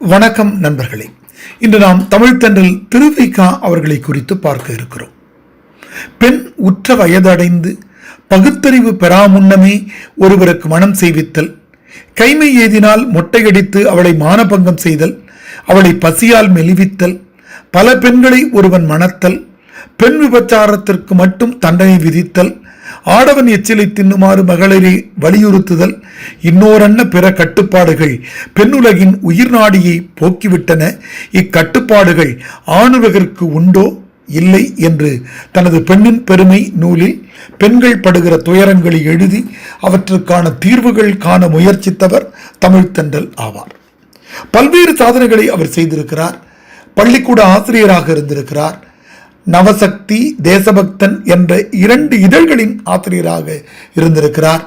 வணக்கம் நண்பர்களே. இன்று நாம் தமிழ்த்தன்றில் தென்றல் திருவிகா அவர்களை குறித்து பார்க்க இருக்கிறோம். பெண் உற்ற வயதடைந்து பகுத்தறிவு பெறாமுன்னமே ஒருவருக்கு மனம் செய்வித்தல் கைமை ஏதினால் மொட்டையடித்து அவளை மானபங்கம் செய்தல் அவளை பசியால் மெலிவித்தல் பல பெண்களை ஒருவன் மணத்தல் பெண் விபச்சாரத்திற்கு மட்டும் தண்டனை விதித்தல் ஆடவன் எச்சிலை தின்னுமாறு மகளிரை வலியுறுத்துதல் இன்னோரன்ன பிற கட்டுப்பாடுகள் பெண்ணுலகின் உயிர் நாடியை போக்கிவிட்டன. இக்கட்டுப்பாடுகள் ஆணுலகிற்கு உண்டோ இல்லை என்று தனது பெண்ணின் பெருமை நூலில் பெண்கள் படுகிற துயரங்களை எழுதி அவற்றுக்கான தீர்வுகள் காண முயற்சித்தவர் தமிழ்த் தென்றல் ஆவார். பல்வேறு சாதனைகளை அவர் செய்திருக்கிறார். பள்ளிக்கூட ஆசிரியராக இருந்திருக்கிறார். நவசக்தி தேசபக்தன் என்ற இரண்டு இதழ்களின் ஆசிரியராக இருந்திருக்கிறார்.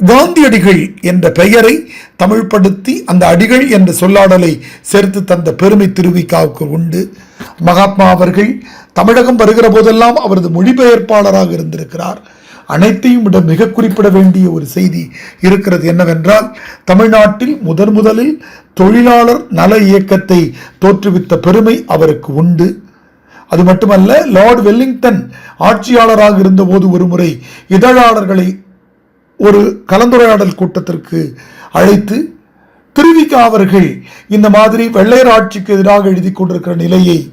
காந்தியடிகள் என்ற பெயரை தமிழ்படுத்தி அந்த அடிகள் என்ற சொல்லாடலை சேர்த்து தந்த பெருமை திருவிக்காவுக்கு உண்டு. மகாத்மா அவர்கள் தமிழகம் வருகிற போதெல்லாம் அவரது மொழிபெயர்ப்பாளராக இருந்திருக்கிறார். அனைத்தையும் விட மிக குறிப்பிட வேண்டிய ஒரு செய்தி இருக்கிறது என்னவென்றால் தமிழ்நாட்டில் முதன் முதலில் தொழிலாளர் நல இயக்கத்தை தோற்றுவித்த பெருமை அவருக்கு உண்டு. அது மட்டுமல்ல லார்ட் வெல்லிங்டன் ஆட்சியாளராக இருந்தபோது ஒருமுறை இதழாளர்களை ஒரு கலந்துரையாடல் கூட்டத்திற்கு அழைத்து திருவிக்க அவர்கள் இந்த மாதிரி வெள்ளையர் ஆட்சிக்கு எதிராக எழுதி கொண்டிருக்கிற நிலையை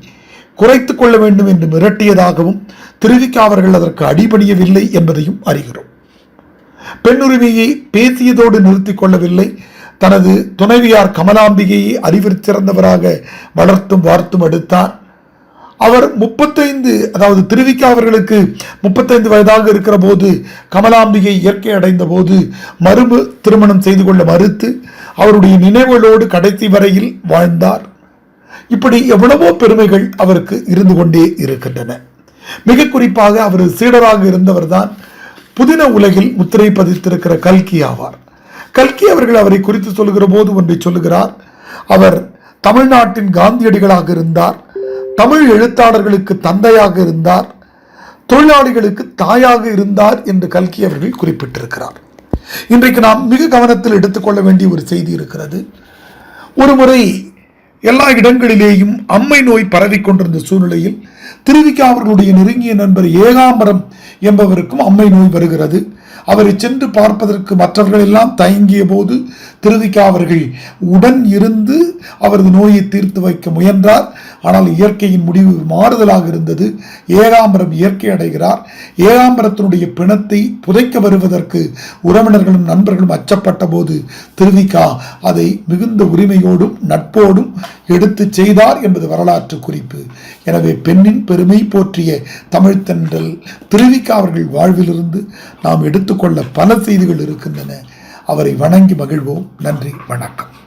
குறைத்து கொள்ள வேண்டும் என்று மிரட்டியதாகவும் திருவிக்க அவர்கள் அதற்கு அடிபணியவில்லை என்பதையும் அறிகிறோம். பெண்ணுரிமையை பேசியதோடு நிறுத்தி கொள்ளவில்லை. தனது துணைவியார் கமலாம்பிகையை அறிவிற் சிறந்தவராக வளர்த்தும் வார்த்தும் எடுத்தார். அவர் முப்பத்தைந்து அதாவது திருவிக்கா அவர்களுக்கு முப்பத்தைந்து வயதாக இருக்கிற போது கமலாம்பிகை இயற்கை அடைந்த போது மறுபு திருமணம் செய்து கொள்ள மறுத்து அவருடைய நினைவுகளோடு கடைசி வரையில் வாழ்ந்தார். இப்படி எவ்வளவோ பெருமைகள் அவருக்கு இருந்து கொண்டே இருக்கின்றன. மிக குறிப்பாக அவர் சீடராக இருந்தவர்தான் புதின உலகில் முத்திரை பதித்திருக்கிற கல்கி ஆவார். கல்கி அவர்கள் அவரை குறித்து சொல்லுகிற போது ஒன்றை சொல்லுகிறார். அவர் தமிழ்நாட்டின் காந்தியடிகளாக இருந்தார். தமிழ் எழுத்தாளர்களுக்கு தந்தையாக இருந்தார் தொழிலாளிகளுக்கு தாயாக இருந்தார் என்று கல்கி அவர்கள் குறிப்பிட்டிருக்கிறார். இன்றைக்கு நாம் மிக கவனத்தில் எடுத்துக்கொள்ள வேண்டிய ஒரு செய்தி இருக்கிறது. ஒருமுறை எல்லா இடங்களிலேயும் அம்மை நோய் பரவிக் கொண்டிருந்த சூழ்நிலையில் திருவிக்கா அவர்களுடைய நெருங்கிய நண்பர் ஏகாம்பரம் என்பவருக்கும் அம்மை நோய் வருகிறது. அவரை சென்று பார்ப்பதற்கு மற்றவர்கள் எல்லாம் தயங்கிய போது திருதிக்கா அவர்கள் உடன் இருந்து அவரது நோயை தீர்த்து வைக்க முயன்றார். ஆனால் இயற்கையின் முடிவு மாறுதலாக இருந்தது. ஏகாம்பரம் இயற்கை அடைகிறார். ஏகாம்பரத்தினுடைய பிணத்தை புதைக்க வருவதற்கு உறவினர்களும் நண்பர்களும் அச்சப்பட்ட போது திருதிக்கா அதை மிகுந்த உரிமையோடும் நட்போடும் எடுத்து செய்தார் என்பது வரலாற்று குறிப்பு. எனவே பெண்ணின் பெருமை போற்றிய தமிழ்த்தென்றல் திருவிக்கா அவர்கள் வாழ்விலிருந்து நாம் எடுத்து எடுத்துக்கொள்ள பல செய்திகள் இருக்கின்றன. அவரை வணங்கி மகிழ்வோம். நன்றி. வணக்கம்.